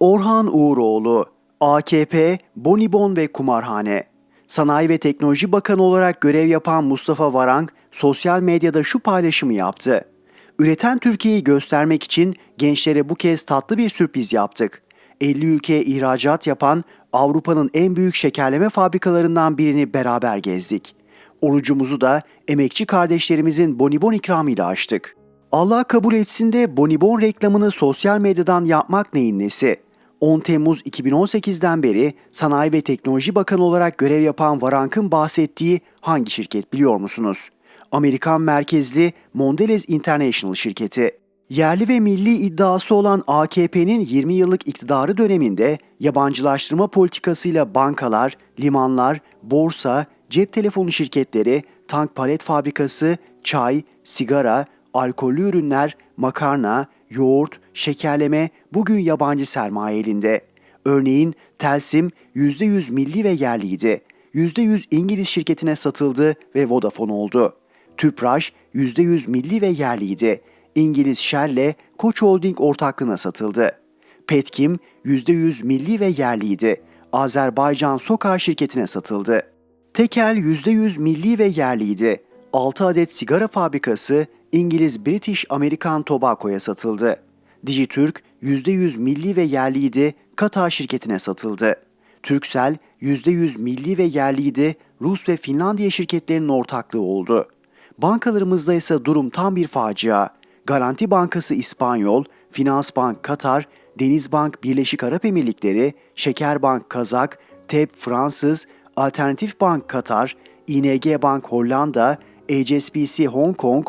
Orhan Uğuroğlu, AKP, Bonibon ve Kumarhane. Sanayi ve Teknoloji Bakanı olarak görev yapan Mustafa Varank sosyal medyada şu paylaşımı yaptı. Üreten Türkiye'yi göstermek için gençlere bu kez tatlı bir sürpriz yaptık. 50 ülkeye ihracat yapan Avrupa'nın en büyük şekerleme fabrikalarından birini beraber gezdik. Orucumuzu da emekçi kardeşlerimizin bonibon ikramıyla açtık. Allah kabul etsin de bonibon reklamını sosyal medyadan yapmak neyin nesi? 10 Temmuz 2018'den beri Sanayi ve Teknoloji Bakanı olarak görev yapan Varank'ın bahsettiği hangi şirket biliyor musunuz? Amerikan merkezli Mondelez International şirketi. Yerli ve milli iddiası olan AKP'nin 20 yıllık iktidarı döneminde yabancılaştırma politikasıyla bankalar, limanlar, borsa, cep telefonu şirketleri, tank palet fabrikası, çay, sigara, alkollü ürünler, makarna, yoğurt, şekerleme bugün yabancı sermaye elinde. Örneğin Telsim %100 milli ve yerliydi. %100 İngiliz şirketine satıldı ve Vodafone oldu. Tüpraş %100 milli ve yerliydi. İngiliz Shell'le Koç Holding ortaklığına satıldı. Petkim %100 milli ve yerliydi. Azerbaycan Sokar şirketine satıldı. Tekel %100 milli ve yerliydi. 6 adet sigara fabrikası İngiliz British American Tobacco'ya satıldı. Dijitürk %100 milli ve yerliydi, Katar şirketine satıldı. Turkcell %100 milli ve yerliydi, Rus ve Finlandiya şirketlerinin ortaklığı oldu. Bankalarımızda ise durum tam bir facia. Garanti Bankası İspanyol, Finansbank Katar, Denizbank Birleşik Arap Emirlikleri, Şekerbank Kazak, TEB Fransız, Alternatif Bank Katar, ING Bank Hollanda, HSBC Hong Kong,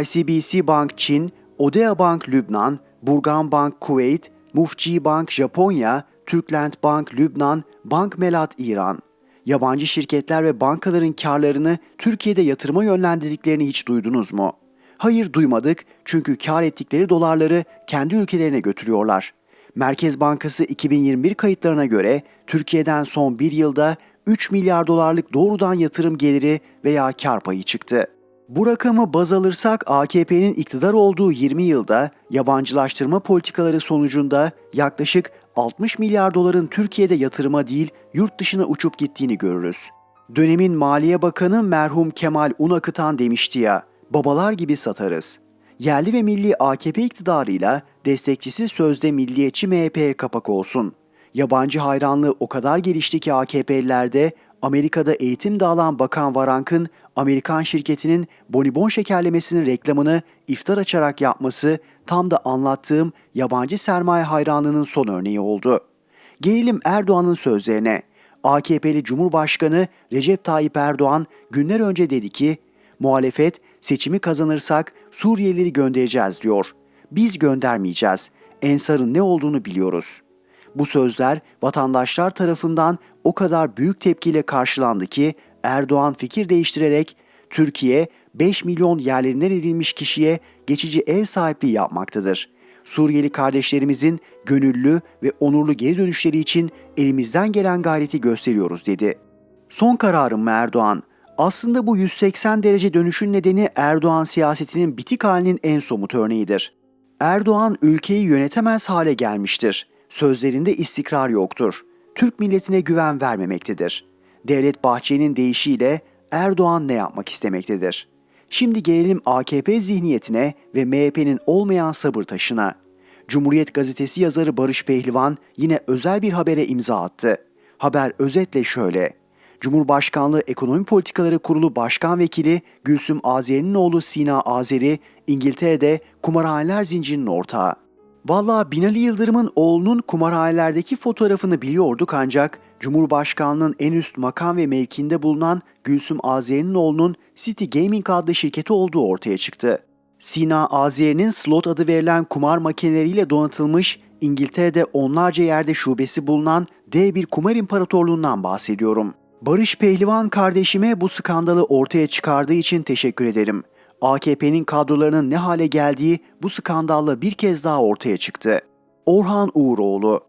ICBC Bank Çin, Odea Bank Lübnan, Burgan Bank Kuveyt, Mufci Bank Japonya, Türkland Bank Lübnan, Bank Melat İran. Yabancı şirketler ve bankaların karlarını Türkiye'de yatırıma yönlendirdiklerini hiç duydunuz mu? Hayır duymadık çünkü kar ettikleri dolarları kendi ülkelerine götürüyorlar. Merkez Bankası 2021 kayıtlarına göre Türkiye'den son bir yılda 3 milyar dolarlık doğrudan yatırım geliri veya kar payı çıktı. Bu rakamı baz alırsak AKP'nin iktidar olduğu 20 yılda yabancılaştırma politikaları sonucunda yaklaşık 60 milyar doların Türkiye'de yatırıma değil yurt dışına uçup gittiğini görürüz. Dönemin Maliye Bakanı merhum Kemal Unakıtan demişti ya, babalar gibi satarız. Yerli ve milli AKP iktidarıyla destekçisi sözde milliyetçi MHP'ye kapak olsun. Yabancı hayranlığı o kadar gelişti ki AKP'lilerde Amerika'da eğitim de alan Bakan Varank'ın Amerikan şirketinin bonibon şekerlemesinin reklamını iftar açarak yapması tam da anlattığım yabancı sermaye hayranlığının son örneği oldu. Gelelim Erdoğan'ın sözlerine. AKP'li Cumhurbaşkanı Recep Tayyip Erdoğan günler önce dedi ki, muhalefet seçimi kazanırsak Suriyelileri göndereceğiz diyor. Biz göndermeyeceğiz. Ensar'ın ne olduğunu biliyoruz.'' Bu sözler vatandaşlar tarafından o kadar büyük tepkiyle karşılandı ki Erdoğan fikir değiştirerek Türkiye 5 milyon yerlerinden edilmiş kişiye geçici ev sahipliği yapmaktadır. Suriyeli kardeşlerimizin gönüllü ve onurlu geri dönüşleri için elimizden gelen gayreti gösteriyoruz dedi. Son kararım mı Erdoğan? Aslında bu 180 derece dönüşün nedeni Erdoğan siyasetinin bitik halinin en somut örneğidir. Erdoğan ülkeyi yönetemez hale gelmiştir sözlerinde istikrar yoktur. Türk milletine güven vermemektedir. Devlet Bahçeli'nin deyişiyle Erdoğan ne yapmak istemektedir? Şimdi gelelim AKP zihniyetine ve MHP'nin olmayan sabır taşına. Cumhuriyet gazetesi yazarı Barış Pehlivan yine özel bir habere imza attı. Haber özetle şöyle. Cumhurbaşkanlığı Ekonomi Politikaları Kurulu Başkan Vekili Gülsüm Azeri'nin oğlu Sina Azeri, İngiltere'de kumarhaneler zincirinin ortağı. Valla Binali Yıldırım'ın oğlunun kumarhanelerdeki fotoğrafını biliyorduk ancak Cumhurbaşkanlığının en üst makam ve mevkinde bulunan Gülsüm Azeri'nin oğlunun City Gaming adlı şirketi olduğu ortaya çıktı. Sina Azeri'nin slot adı verilen kumar makineleriyle donatılmış İngiltere'de onlarca yerde şubesi bulunan dev bir kumar imparatorluğundan bahsediyorum. Barış Pehlivan kardeşime bu skandalı ortaya çıkardığı için teşekkür ederim. AKP'nin kadrolarının ne hale geldiği bu skandalla bir kez daha ortaya çıktı. Orhan Uğuroğlu